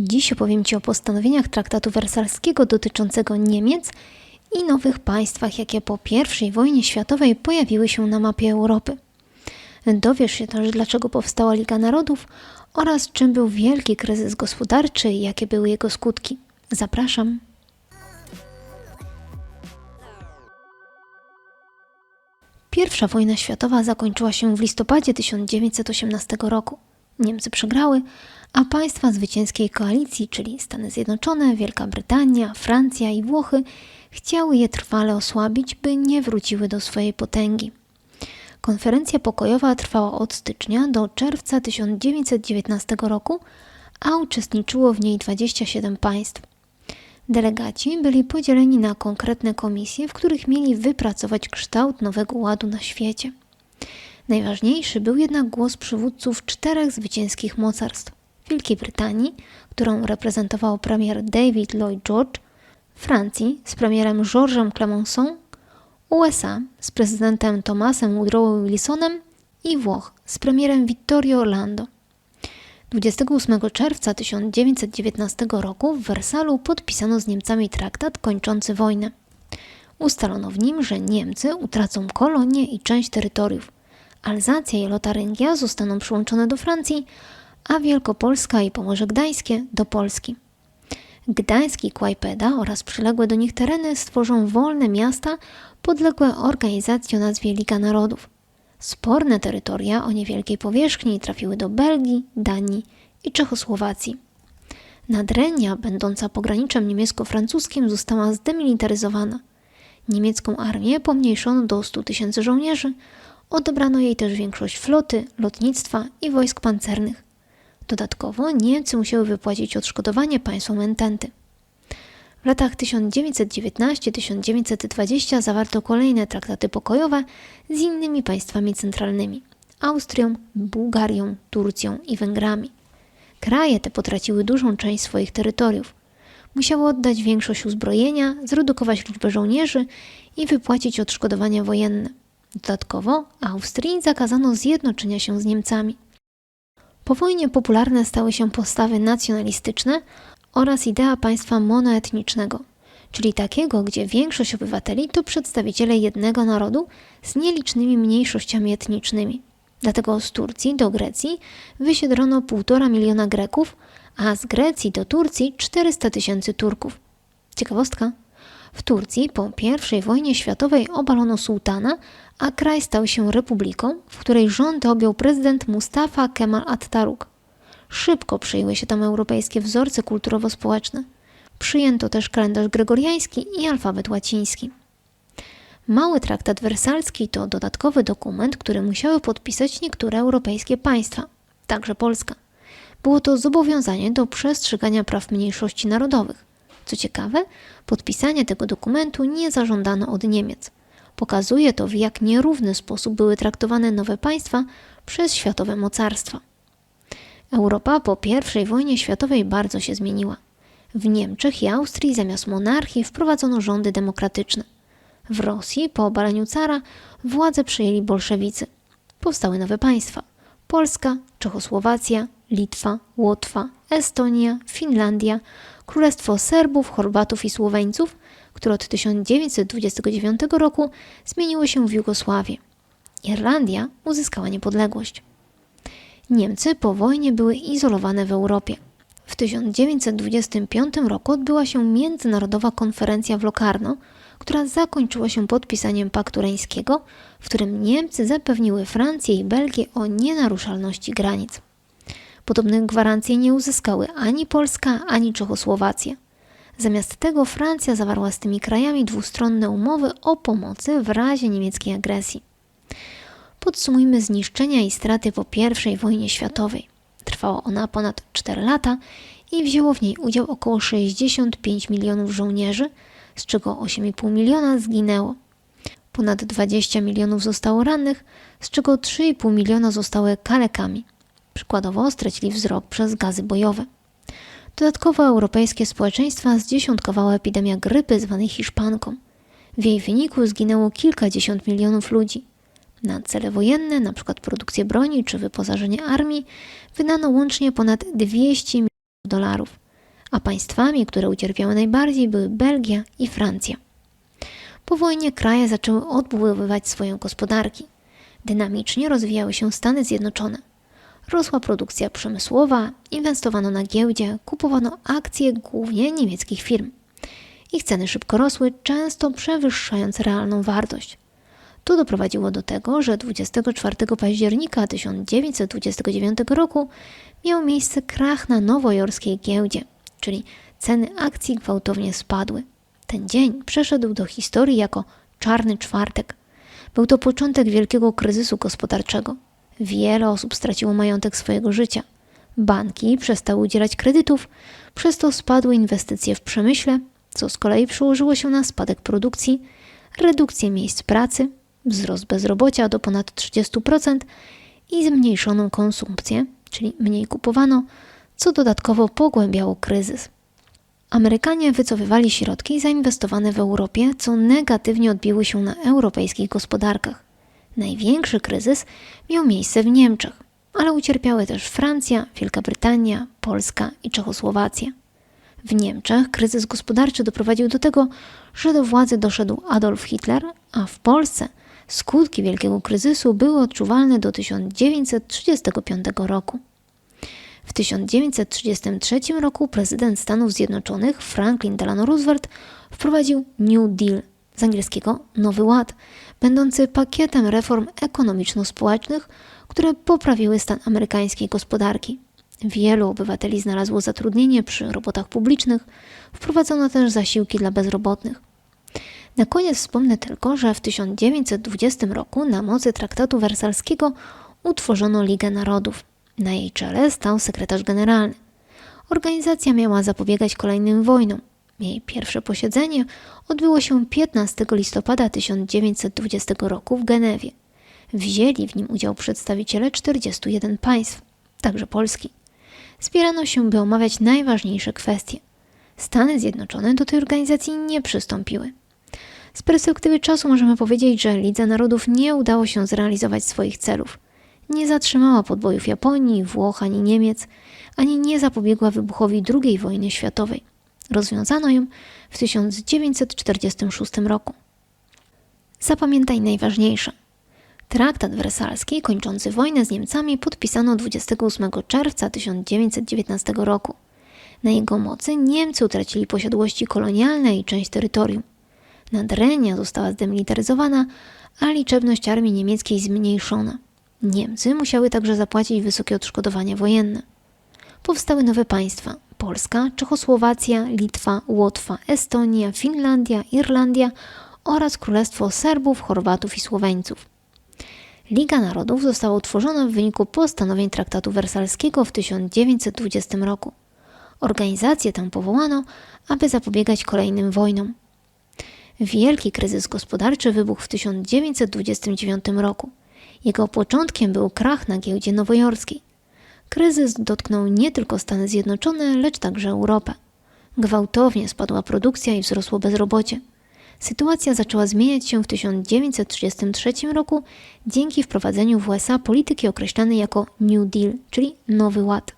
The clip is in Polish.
Dziś opowiem Ci o postanowieniach traktatu wersalskiego dotyczącego Niemiec i nowych państwach, jakie po I wojnie światowej pojawiły się na mapie Europy. Dowiesz się też, dlaczego powstała Liga Narodów oraz czym był wielki kryzys gospodarczy i jakie były jego skutki. Zapraszam. Pierwsza wojna światowa zakończyła się w listopadzie 1918 roku. Niemcy przegrały, a państwa zwycięskiej koalicji, czyli Stany Zjednoczone, Wielka Brytania, Francja i Włochy, chciały je trwale osłabić, by nie wróciły do swojej potęgi. Konferencja pokojowa trwała od stycznia do czerwca 1919 roku, a uczestniczyło w niej 27 państw. Delegaci byli podzieleni na konkretne komisje, w których mieli wypracować kształt nowego ładu na świecie. Najważniejszy był jednak głos przywódców czterech zwycięskich mocarstw: Wielkiej Brytanii, którą reprezentował premier David Lloyd George, Francji z premierem Georgesem Clemenceau, USA z prezydentem Thomasem Woodrow Wilsonem i Włoch z premierem Vittorio Orlando. 28 czerwca 1919 roku w Wersalu podpisano z Niemcami traktat kończący wojnę. Ustalono w nim, że Niemcy utracą kolonie i część terytoriów. Alzacja i Lotaryngia zostaną przyłączone do Francji, a Wielkopolska i Pomorze Gdańskie do Polski. Gdańsk i Kłajpeda oraz przyległe do nich tereny stworzą wolne miasta podległe organizacji o nazwie Liga Narodów. Sporne terytoria o niewielkiej powierzchni trafiły do Belgii, Danii i Czechosłowacji. Nadrenia, będąca pograniczem niemiecko-francuskim, została zdemilitaryzowana. Niemiecką armię pomniejszono do 100 tysięcy żołnierzy, odebrano jej też większość floty, lotnictwa i wojsk pancernych. Dodatkowo Niemcy musiały wypłacić odszkodowanie państwom ententy. W latach 1919-1920 zawarto kolejne traktaty pokojowe z innymi państwami centralnymi Austrią, Bułgarią, Turcją i Węgrami. Kraje te potraciły dużą część swoich terytoriów. Musiały oddać większość uzbrojenia, zredukować liczbę żołnierzy i wypłacić odszkodowania wojenne. Dodatkowo Austrii zakazano zjednoczenia się z Niemcami. Po wojnie popularne stały się postawy nacjonalistyczne oraz idea państwa monoetnicznego, czyli takiego, gdzie większość obywateli to przedstawiciele jednego narodu z nielicznymi mniejszościami etnicznymi. Dlatego z Turcji do Grecji wysiedlono 1,5 miliona Greków, a z Grecji do Turcji 400 tysięcy Turków. Ciekawostka. W Turcji po I wojnie światowej obalono sułtana, a kraj stał się republiką, w której rząd objął prezydent Mustafa Kemal Atatürk. Szybko przyjęły się tam europejskie wzorce kulturowo-społeczne. Przyjęto też kalendarz gregoriański i alfabet łaciński. Mały traktat wersalski to dodatkowy dokument, który musiały podpisać niektóre europejskie państwa, także Polska. Było to zobowiązanie do przestrzegania praw mniejszości narodowych. Co ciekawe, podpisanie tego dokumentu nie zażądano od Niemiec. Pokazuje to, w jak nierówny sposób były traktowane nowe państwa przez światowe mocarstwa. Europa po I wojnie światowej bardzo się zmieniła. W Niemczech i Austrii zamiast monarchii wprowadzono rządy demokratyczne. W Rosji po obaleniu cara władzę przejęli bolszewicy. Powstały nowe państwa: Polska, Czechosłowacja, Litwa, Łotwa, Estonia, Finlandia, Królestwo Serbów, Chorwatów i Słoweńców, które od 1929 roku zmieniły się w Jugosławię. Irlandia uzyskała niepodległość. Niemcy po wojnie były izolowane w Europie. W 1925 roku odbyła się międzynarodowa konferencja w Locarno, która zakończyła się podpisaniem Paktu Reńskiego, w którym Niemcy zapewniły Francję i Belgię o nienaruszalności granic. Podobnych gwarancji nie uzyskały ani Polska, ani Czechosłowacja. Zamiast tego Francja zawarła z tymi krajami dwustronne umowy o pomocy w razie niemieckiej agresji. Podsumujmy zniszczenia i straty po I wojnie światowej. Trwała ona ponad 4 lata i wzięło w niej udział około 65 milionów żołnierzy, z czego 8,5 miliona zginęło. Ponad 20 milionów zostało rannych, z czego 3,5 miliona zostały kalekami. Przykładowo stracili wzrok przez gazy bojowe. Dodatkowo europejskie społeczeństwa zdziesiątkowała epidemia grypy zwanej hiszpanką. W jej wyniku zginęło kilkadziesiąt milionów ludzi. Na cele wojenne, np. produkcję broni czy wyposażenie armii, wydano łącznie ponad 200 milionów dolarów. a państwami, które ucierpiały najbardziej, były Belgia i Francja. Po wojnie kraje zaczęły odbudowywać swoje gospodarki. Dynamicznie rozwijały się Stany Zjednoczone. Rosła produkcja przemysłowa, inwestowano na giełdzie, kupowano akcje głównie niemieckich firm. Ich ceny szybko rosły, często przewyższając realną wartość. To doprowadziło do tego, że 24 października 1929 roku miał miejsce krach na nowojorskiej giełdzie, czyli ceny akcji gwałtownie spadły. Ten dzień przeszedł do historii jako Czarny Czwartek. Był to początek wielkiego kryzysu gospodarczego. Wiele osób straciło majątek swojego życia. Banki przestały udzielać kredytów, przez to spadły inwestycje w przemyśle, co z kolei przełożyło się na spadek produkcji, redukcję miejsc pracy, wzrost bezrobocia do ponad 30% i zmniejszoną konsumpcję, czyli mniej kupowano, co dodatkowo pogłębiało kryzys. Amerykanie wycofywali środki zainwestowane w Europie, co negatywnie odbiło się na europejskich gospodarkach. Największy kryzys miał miejsce w Niemczech, ale ucierpiały też Francja, Wielka Brytania, Polska i Czechosłowacja. W Niemczech kryzys gospodarczy doprowadził do tego, że do władzy doszedł Adolf Hitler, a w Polsce skutki wielkiego kryzysu były odczuwalne do 1935 roku. W 1933 roku prezydent Stanów Zjednoczonych Franklin Delano Roosevelt wprowadził New Deal, z angielskiego Nowy Ład, będący pakietem reform ekonomiczno-społecznych, które poprawiły stan amerykańskiej gospodarki. Wielu obywateli znalazło zatrudnienie przy robotach publicznych, wprowadzono też zasiłki dla bezrobotnych. Na koniec wspomnę tylko, że w 1920 roku na mocy traktatu wersalskiego utworzono Ligę Narodów. Na jej czele stał sekretarz generalny. Organizacja miała zapobiegać kolejnym wojnom. Jej pierwsze posiedzenie odbyło się 15 listopada 1920 roku w Genewie. Wzięli w nim udział przedstawiciele 41 państw, także Polski. Zbierano się, by omawiać najważniejsze kwestie. Stany Zjednoczone do tej organizacji nie przystąpiły. Z perspektywy czasu możemy powiedzieć, że Lidze Narodów nie udało się zrealizować swoich celów. Nie zatrzymała podbojów Japonii, Włoch ani Niemiec, ani nie zapobiegła wybuchowi II wojny światowej. Rozwiązano ją w 1946 roku. Zapamiętaj najważniejsze. Traktat wersalski kończący wojnę z Niemcami podpisano 28 czerwca 1919 roku. Na jego mocy Niemcy utracili posiadłości kolonialne i część terytorium. Nadrenia została zdemilitaryzowana, a liczebność armii niemieckiej zmniejszona. Niemcy musiały także zapłacić wysokie odszkodowania wojenne. Powstały nowe państwa: Polska, Czechosłowacja, Litwa, Łotwa, Estonia, Finlandia, Irlandia oraz Królestwo Serbów, Chorwatów i Słoweńców. Liga Narodów została utworzona w wyniku postanowień traktatu wersalskiego w 1920 roku. Organizację tę powołano, aby zapobiegać kolejnym wojnom. Wielki kryzys gospodarczy wybuchł w 1929 roku. Jego początkiem był krach na giełdzie nowojorskiej. Kryzys dotknął nie tylko Stany Zjednoczone, lecz także Europę. Gwałtownie spadła produkcja i wzrosło bezrobocie. Sytuacja zaczęła zmieniać się w 1933 roku dzięki wprowadzeniu w USA polityki określanej jako New Deal, czyli Nowy Ład.